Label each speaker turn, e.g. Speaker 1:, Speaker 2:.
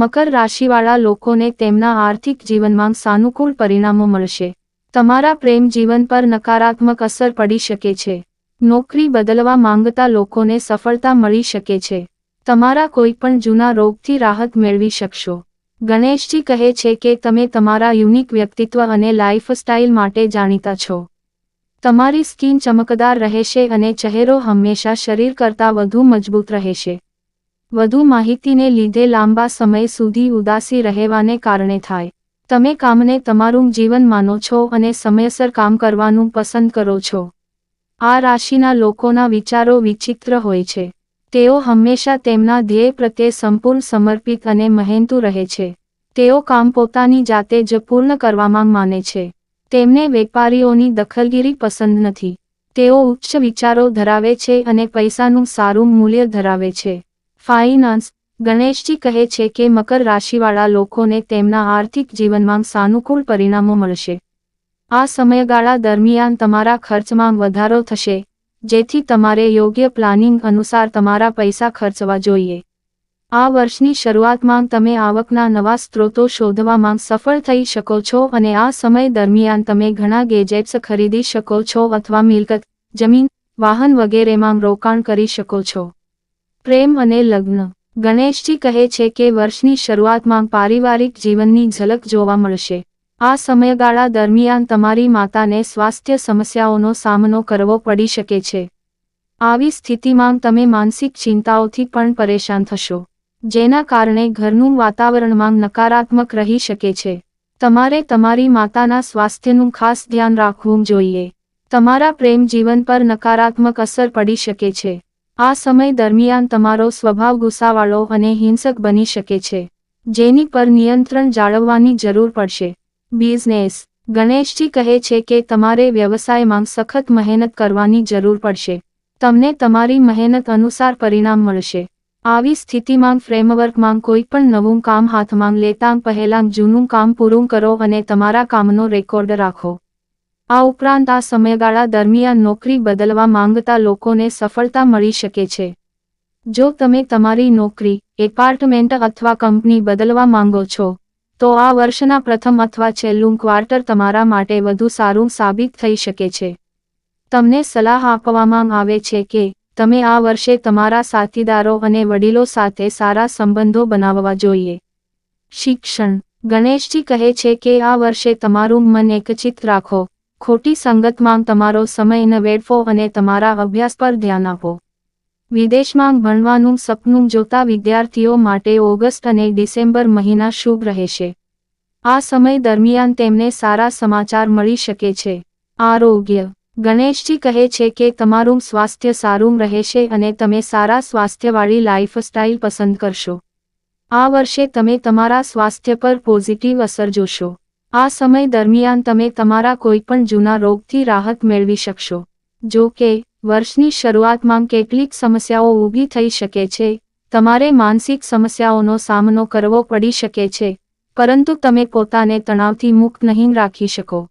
Speaker 1: મકર રાશિવાળા લોકોને તેમના આર્થિક જીવનમાં સાનુકૂળ પરિણામો મળશે. તમારા પ્રેમ જીવન પર નકારાત્મક અસર પડી શકે છે. નોકરી બદલવા માંગતા લોકોને સફળતા મળી શકે છે. તમારા કોઈપણ જૂના રોગથી રાહત મેળવી શકશો. ગણેશજી કહે છે કે તમે તમારા યુનિક વ્યક્તિત્વ અને લાઇફસ્ટાઇલ માટે જાણીતા છો. તમારી સ્કિન ચમકદાર રહેશે અને ચહેરો હંમેશા શરીર કરતાં વધુ મજબૂત રહેશે. વધુ માહિતીને લીધે લાંબા સમય સુધી ઉદાસી રહેવાને કારણે થાય. તમે કામને તમારું જીવન માનો છો અને સમયસર કામ કરવાનું પસંદ કરો છો. આ રાશિના લોકોના વિચારો વિચિત્ર હોય છે. તેઓ હંમેશા તેમના ધ્યેય પ્રત્યે સંપૂર્ણ સમર્પિત અને મહેનતુ રહે છે. તેઓ કામ પોતાની જાતે જ પૂર્ણ કરવામાં માને છે. તેમને વેપારીઓની દખલગીરી પસંદ નથી. તેઓ ઉચ્ચ વિચારો ધરાવે છે અને પૈસાનું સારું મૂલ્ય ધરાવે છે. ફાઇનાન્સ, ગણેશજી કહે છે કે મકર રાશિવાળા લોકોને તેમના આર્થિક જીવનમાં સાનુકૂળ પરિણામો મળશે. આ સમયગાળા દરમિયાન તમારા ખર્ચમાં વધારો થશે, જેથી તમારે યોગ્ય પ્લાનિંગ અનુસાર તમારા પૈસા ખર્ચવા જોઈએ. આ વર્ષની શરૂઆતમાં તમે આવકના નવા સ્ત્રોતો શોધવામાં સફળ થઈ શકો છો અને આ સમય દરમિયાન તમે ઘણા ગેજેટ્સ ખરીદી શકો છો અથવા મિલકત, જમીન, વાહન વગેરેમાં રોકાણ કરી શકો છો. પ્રેમ અને લગ્ન. ગણેશજી કહે છે કે વર્ષની શરૂઆતમાં પારિવારિક જીવનની ઝલક જોવા મળશે. આ સમયગાળા દરમિયાન તમારી માતાને સ્વાસ્થ્ય સમસ્યાઓનો સામનો કરવો પડી શકે છે. આવી સ્થિતિમાં તમે માનસિક ચિંતાઓથી પણ પરેશાન થશો, જેના કારણે ઘરનું વાતાવરણમાં નકારાત્મક રહી શકે છે. તમારે તમારી માતાના સ્વાસ્થ્યનું ખાસ ધ્યાન રાખવું જોઈએ. તમારા પ્રેમ જીવન પર નકારાત્મક અસર પડી શકે છે. આ સમય દરમિયાન તમારો સ્વભાવ ગુસ્સાવાળો અને હિંસક બની શકે છે, જેની પર નિયંત્રણ જાળવવાની જરૂર પડશે. બિઝનેસ. ગણેશજી કહે છે કે તમારે વ્યવસાયમાં સખત મહેનત કરવાની જરૂર પડશે. તમને તમારી મહેનત અનુસાર પરિણામ મળશે. આવી સ્થિતિમાં ફ્રેમવર્કમાં કોઈ પણ નવું કામ હાથમાં લેતાં પહેલાં જૂનું કામ પૂરું કરો અને તમારા કામનો રેકોર્ડ રાખો. આ ઉપરાંત આ સમયગાળા દરમિયાન નોકરી બદલવા માંગતા લોકોને સફળતા મળી શકે છે. જો તમે તમારી નોકરી, એપાર્ટમેન્ટ અથવા કંપની બદલવા માંગો છો, તો આ વર્ષના પ્રથમ અથવા છેલ્લું ક્વાર્ટર તમારા માટે વધુ સારું સાબિત થઈ શકે છે. તમને સલાહ આપવામાં આવે છે કે, તમે આ વર્ષે તમારા સાથીદારો અને વડીલો સાથે સારા સંબંધો બનાવવા જોઈએ. શિક્ષણ. ગણેશજી કહે છે કે આ વર્ષે તમારું મન એકચિત રાખો. ખોટી સંગતમાં તમારો સમય ન વેડફો અને તમારા અભ્યાસ પર ધ્યાન આપો. વિદેશમાં ભણવાનું સપનું જોતા વિદ્યાર્થીઓ માટે ઓગસ્ટ અને ડિસેમ્બર મહિના શુભ રહેશે. આ સમય દરમિયાન તેમને સારા સમાચાર મળી શકે છે. આરોગ્ય. ગણેશજી કહે છે કે તમારું સ્વાસ્થ્ય સારું રહેશે અને તમે સારા સ્વાસ્થ્યવાળી લાઇફસ્ટાઇલ પસંદ કરશો. આ વર્ષે તમે તમારા સ્વાસ્થ્ય પર પોઝિટિવ અસર જોશો. આ સમય દરમિયાન તમે તમારા કોઈપણ જૂના રોગથી રાહત મેળવી શકશો. જો કે, વર્ષની શરૂઆતમાં કેટલીક સમસ્યાઓ ઊભી થઈ શકે છે, તમારે માનસિક સમસ્યાઓનો સામનો કરવો પડી શકે છે, પરંતુ તમે પોતાને તણાવથી મુક્ત નહીં રાખી શકો.